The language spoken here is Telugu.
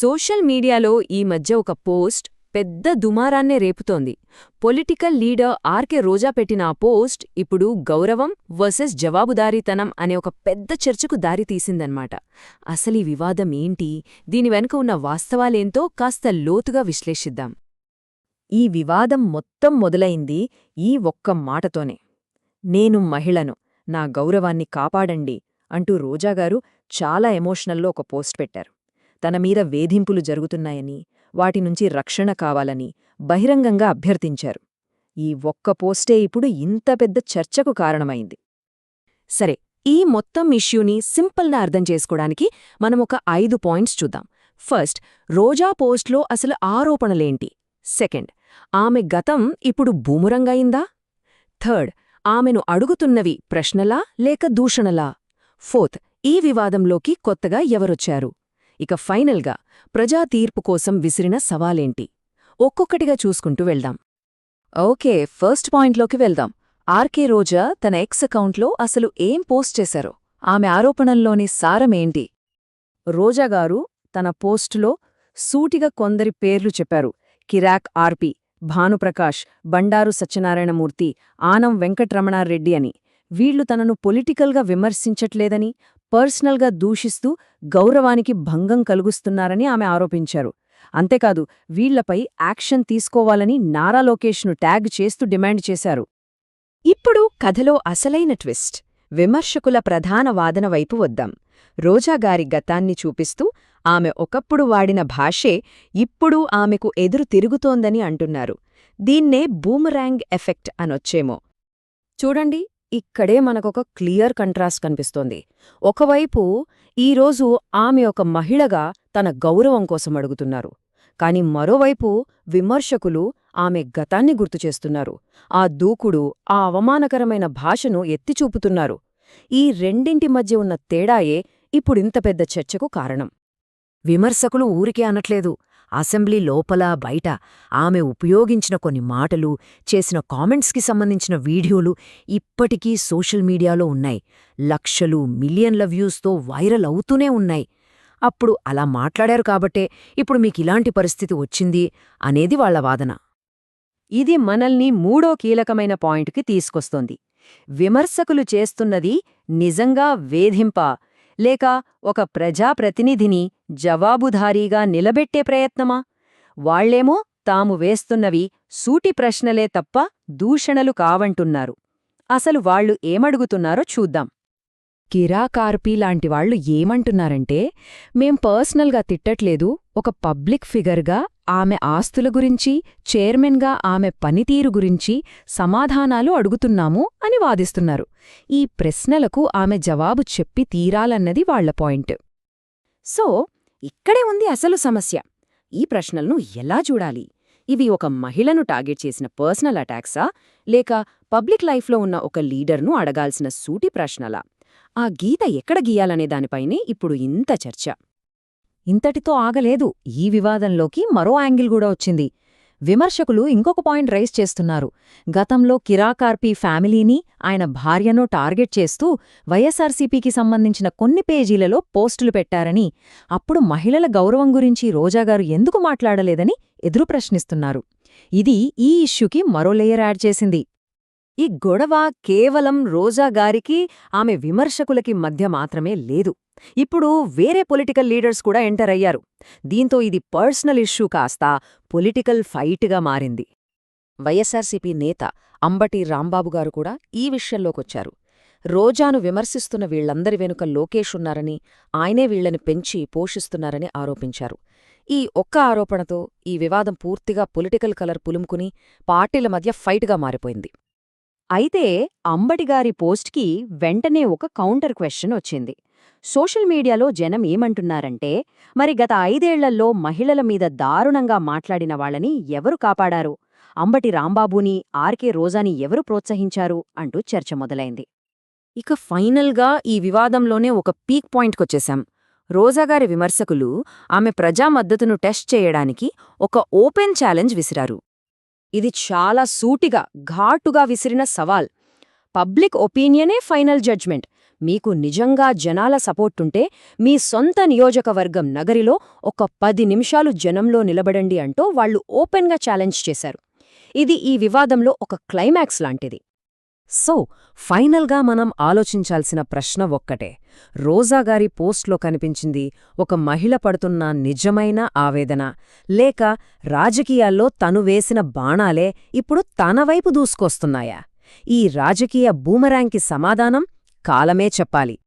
సోషల్ మీడియాలో ఈ మధ్య ఒక పోస్ట్ పెద్ద దుమారాన్నే రేపుతోంది. పొలిటికల్ లీడర్ ఆర్కే రోజా పెట్టిన ఆ పోస్ట్ ఇప్పుడు గౌరవం వర్సెస్ జవాబుదారీతనం అనే ఒక పెద్ద చర్చకు దారితీసిందన్నమాట అసలీ వివాదం ఏంటి? దీని వెనుక ఉన్న వాస్తవాలేంతో కాస్త లోతుగా విశ్లేషిద్దాం. ఈ వివాదం మొత్తం మొదలైంది ఈ ఒక్క మాటతోనే. నేను మహిళను నా గౌరవాన్ని కాపాడండి అంటూ రోజాగారు చాలా ఎమోషనల్లో ఒక పోస్ట్ పెట్టారు. తన మీద వేధింపులు జరుగుతున్నాయని వాటి నుంచి రక్షణ కావాలని బహిరంగంగా అభ్యర్థించారు. ఈ ఒక్క పోస్టే ఇప్పుడు ఇంత పెద్ద చర్చకు కారణమైంది. సరే ఈ మొత్తం ఇష్యూని సింపుల్గా అర్థం చేసుకోవడానికి మనం ఒక ఐదు పాయింట్స్ చూద్దాం. ఫస్ట్ రోజా పోస్ట్లో అసలు ఆరోపణలేంటి? సెకండ్ ఆమె గతం ఇప్పుడు బూమురంగయిందా థర్డ్ ఆమెను అడుగుతున్నవి ప్రశ్నలా లేక దూషణలా? ఫోర్త్ ఈ వివాదంలోకి కొత్తగా ఎవరొచ్చారు? ఇక ఫైనల్గా ప్రజా తీర్పు కోసం విసిరిన సవాలేంటి? ఒక్కొక్కటిగా చూసుకుంటూ వెళ్దాం. ఓకే ఫస్ట్ పాయింట్లోకి వెళ్దాం. ఆర్కే రోజా తన ఎక్స్ అకౌంట్లో అసలు ఏం పోస్ట్ చేశారో? ఆమె ఆరోపణల్లోని సారమేంటి రోజాగారు తన పోస్టులో సూటిగా కొందరి పేర్లు చెప్పారు. కిరాక్ ఆర్పి భానుప్రకాష్ బండారు సత్యనారాయణమూర్తి ఆనం వెంకట్రమణారెడ్డి అని. వీళ్ళు తనను పొలిటికల్గా విమర్శించట్లేదని పర్సనల్గా దూషిస్తూ గౌరవానికి భంగం కలుగుస్తున్నారని ఆమె ఆరోపించారు. అంతేకాదు వీళ్ళపై యాక్షన్ తీసుకోవాలని నారా లోకేష్ను ట్యాగ్ చేస్తూ డిమాండ్ చేశారు. ఇప్పుడు కథలో అసలైన ట్విస్ట్. విమర్శకుల ప్రధాన వాదన వైపు వద్దాం. రోజాగారి గతాన్ని చూపిస్తూ ఆమె ఒకప్పుడు వాడిన భాషే ఇప్పుడు ఆమెకు ఎదురు తిరుగుతోందని అంటున్నారు. దీన్నే బూమరాంగ్ ఎఫెక్ట్ అనొచ్చేమో. చూడండి. ఇక్కడే మనకొక క్లియర్ కంట్రాస్ట్ కనిపిస్తోంది. ఒకవైపు ఈరోజు ఆమె ఒక మహిళగా తన గౌరవం కోసం అడుగుతున్నారు. కాని మరోవైపు విమర్శకులు ఆమె గతాన్ని గుర్తుచేస్తున్నారు ఆ దూకుడు ఆ అవమానకరమైన భాషను ఎత్తిచూపుతున్నారు ఈ రెండింటి మధ్య ఉన్న తేడాయే ఇప్పుడింత పెద్ద చర్చకు కారణం. విమర్శకులు ఊరికే అనట్లేదు. అసెంబ్లీ లోపల బయట ఆమె ఉపయోగించిన కొన్ని మాటలు చేసిన కామెంట్స్కి సంబంధించిన వీడియోలు ఇప్పటికీ సోషల్ మీడియాలో ఉన్నాయి. లక్షలు మిలియన్ల వ్యూస్తో వైరల్ అవుతూనే ఉన్నాయి. అప్పుడు అలా మాట్లాడారు కాబట్టే ఇప్పుడు మీకిలాంటి పరిస్థితి వచ్చింది అనేది వాళ్ళ వాదన. ఇది మనల్ని మూడో కీలకమైన పాయింట్కి తీసుకొస్తోంది. విమర్శకులు చేస్తున్నది నిజంగా వేధింపా లేక ఒక ప్రజాప్రతినిధిని జవాబుధారీగా నిలబెట్టే ప్రయత్నమా? వాళ్ళేమో తాము వేస్తున్నవి సూటి ప్రశ్నలే తప్ప దూషణలు కావంటున్నారు. అసలు వాళ్ళు ఏమడుగుతున్నారో చూద్దాం. కిరాకార్పీ లాంటివాళ్ళు ఏమంటున్నారంటే మేం పర్సనల్గా తిట్టట్లేదు ఒక పబ్లిక్ ఫిగర్గా ఆమె ఆస్తుల గురించి చైర్మన్గా ఆమె పనితీరు గురించి సమాధానాలు అడుగుతున్నాము అని వాదిస్తున్నారు. ఈ ప్రశ్నలకు ఆమె జవాబు చెప్పి తీరాలన్నది వాళ్ళ పాయింట్. సో ఇక్కడే ఉంది అసలు సమస్య. ఈ ప్రశ్నలను ఎలా చూడాలి? ఇవి ఒక మహిళను టార్గెట్ చేసిన పర్సనల్ అటాక్సా? లేక పబ్లిక్ లైఫ్లో ఉన్న ఒక లీడర్ను అడగాల్సిన సూటి ప్రశ్నలా? ఆ గీత ఎక్కడ గీయాలనే దానిపైనే ఇప్పుడు ఇంత చర్చ. ఇంతటితో ఆగలేదు. ఈ వివాదంలోకి మరో యాంగిల్ కూడా వచ్చింది. విమర్శకులు ఇంకొక పాయింట్ రైజ్ చేస్తున్నారు. గతంలో కిరాకార్పీ ఫ్యామిలీని ఆయన భార్యను టార్గెట్ చేస్తూ వైఎస్ఆర్సీపీకి సంబంధించిన కొన్ని పేజీలలో పోస్టులు పెట్టారని అప్పుడు మహిళల గౌరవం గురించి రోజాగారు ఎందుకు మాట్లాడలేదని ఎదురు ప్రశ్నిస్తున్నారు. ఇది ఈ ఇష్యూకి మరో లేయర్ యాడ్ చేసింది. ఈ గొడవ కేవలం రోజాగారికి ఆమె విమర్శకులకి మధ్య మాత్రమే లేదు. ఇప్పుడు వేరే పొలిటికల్ లీడర్స్ కూడా ఎంటర్ అయ్యారు. దీంతో ఇది పర్సనల్ ఇష్యూ కాస్త పొలిటికల్ ఫైట్గా మారింది. వైఎస్ఆర్సీపీ నేత అంబటి రాంబాబుగారు కూడా ఈ విషయంలోకొచ్చారు. రోజాను విమర్శిస్తున్న వీళ్ళందరి వెనుక లోకేష్ ఉన్నారని ఆయనే వీళ్ళని పెంచి పోషిస్తున్నారని ఆరోపించారు. ఈ ఒక్క ఆరోపణతో ఈ వివాదం పూర్తిగా పొలిటికల్ కలర్ పులుముకుని పార్టీల మధ్య ఫైట్గా మారిపోయింది. అయితే అంబటిగారి పోస్ట్కి వెంటనే ఒక కౌంటర్ క్వశ్చన్ వచ్చింది. సోషల్ మీడియాలో జనం ఏమంటున్నారంటే మరి గత ఐదేళ్ళలో మహిళల మీద దారుణంగా మాట్లాడిన వాళ్ళని ఎవరు కాపాడారు? అంబటి రాంబాబుని ఆర్కే రోజాని ఎవరు ప్రోత్సహించారు? అంటూ చర్చ మొదలైంది. ఇక ఫైనల్గా ఈ వివాదంలోనే ఒక పీక్ పాయింట్కొచ్చేశాం రోజాగారి విమర్శకులు ఆమె ప్రజా మద్దతును టెస్ట్ చేయడానికి ఒక ఓపెన్ ఛాలెంజ్ విసిరారు. ఇది చాలా సూటిగా ఘాటుగా విసిరిన సవాల్. పబ్లిక్ ఒపీనియనే ఫైనల్ జడ్జ్మెంట్. మీకు నిజంగా జనాల సపోర్టుంటే మీ సొంత నియోజకవర్గం నగరిలో ఒక పది నిమిషాలు జనంలో నిలబడండి అంటూ వాళ్ళు ఓపెన్గా ఛాలెంజ్ చేశారు. ఇది ఈ వివాదంలో ఒక క్లైమాక్స్ లాంటిది. సో ఫైనల్గా మనం ఆలోచించాల్సిన ప్రశ్న ఒక్కటే. రోజాగారి పోస్ట్లో కనిపించింది ఒక మహిళ పడుతున్న నిజమైన ఆవేదన. లేక రాజకీయాల్లో తను వేసిన బాణాలే ఇప్పుడు తన వైపు దూసుకొస్తున్నాయా? ఈ రాజకీయ బూమరాంగ్కి సమాధానం కాలమే చెప్పాలి.